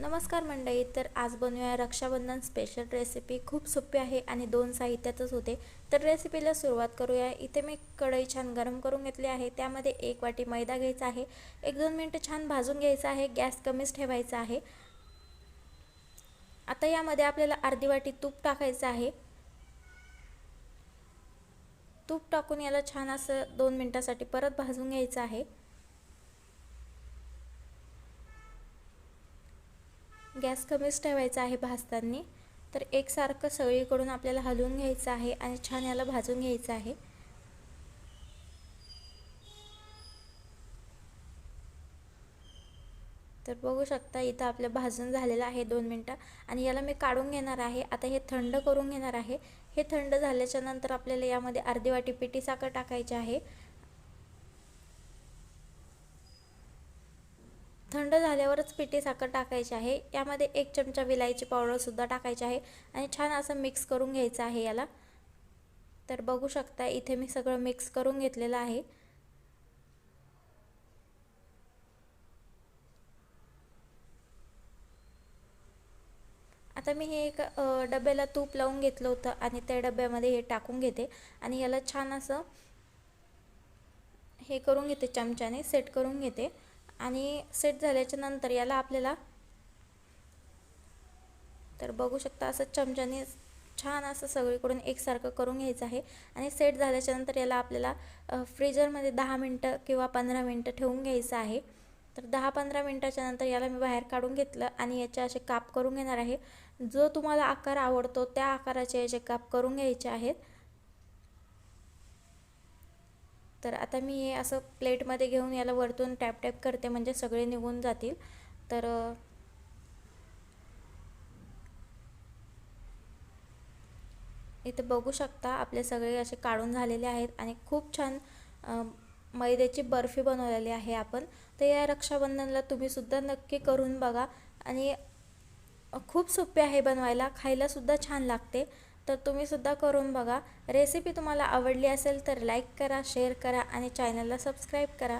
नमस्कार मंडळी तर आज बनवूया रक्षाबंधन स्पेशल रेसिपी खूप सोपी आहे आणि दोन साहित्यातच होते. तर रेसिपीला सुरुवात करूया. इथे मी कढई छान गरम करून घेतली आहे. त्यामध्ये एक वाटी मैदा घ्यायचा आहे. एक दोन मिनटं छान भाजून घ्यायचं आहे. गॅस कमीच ठेवायचा आहे. आता यामध्ये आपल्याला अर्धी वाटी तूप टाकायचं आहे. तूप टाकून याला छान असं दोन मिनटासाठी परत भाजून घ्यायचं आहे. गॅस कमीच ठेवायचा आहे भाजताना. तर एकसारखं सगळीकडून आपल्याला हलवून घ्यायचं आहे आणि छान याला भाजून घ्यायचं आहे. तर बघू शकता इथं आपलं भाजून झालेलं आहे दोन मिनटं. आणि याला मी काढून घेणार आहे. आता हे थंड करून घेणार आहे. हे थंड झाल्याच्यानंतर आपल्याला यामध्ये अर्धी वाटी पिठी साखर टाकायची आहे. थंड झाल्यावरच पिठी साखर टाकायची आहे. यामध्ये एक चमचा विलायची पावडरसुद्धा टाकायची आहे आणि छान असं मिक्स करून घ्यायचं आहे याला. तर बघू शकता इथे मी सगळं मिक्स करून घेतलेलं आहे. आता मी हे एक डब्याला तूप लावून घेतलं होतं आणि त्या डब्यामध्ये हे टाकून घेते आणि याला छान असं हे करून घेते चमच्याने सेट करून घेते. आणि सेट झाल्याच्यानंतर याला आपल्याला तर बघू शकता असं चमच्याने छान असं सगळीकडून एकसारखं करून घ्यायचं आहे. आणि सेट झाल्याच्यानंतर याला आपल्याला फ्रीजरमध्ये दहा मिनटं किंवा पंधरा मिनटं ठेवून घ्यायचं आहे. तर दहा पंधरा मिनटाच्या नंतर याला मी बाहेर काढून घेतलं आणि याचे असे काप करून घेणार आहे. जो तुम्हाला आकार आवडतो त्या आकाराचे याचे काप करून घ्यायचे आहेत. तर आता मी हे असं प्लेटमध्ये घेऊन याला वरतून टॅप टॅप करते म्हणजे सगळे निघून जातील. तर इथे बघू शकता आपले सगळे असे काढून झालेले आहेत आणि खूप छान मैद्याची बर्फी बनवलेली आहे आपण. तर या रक्षाबंधनला तुम्हीसुद्धा नक्की करून बघा आणि खूप सोपे आहे बनवायला खायलासुद्धा छान लागते. तर तुम्हीसुद्धा करून बघा. रेसिपी तुम्हाला आवडली असेल तर लाईक करा शेअर करा आणि चॅनलला सबस्क्राईब करा.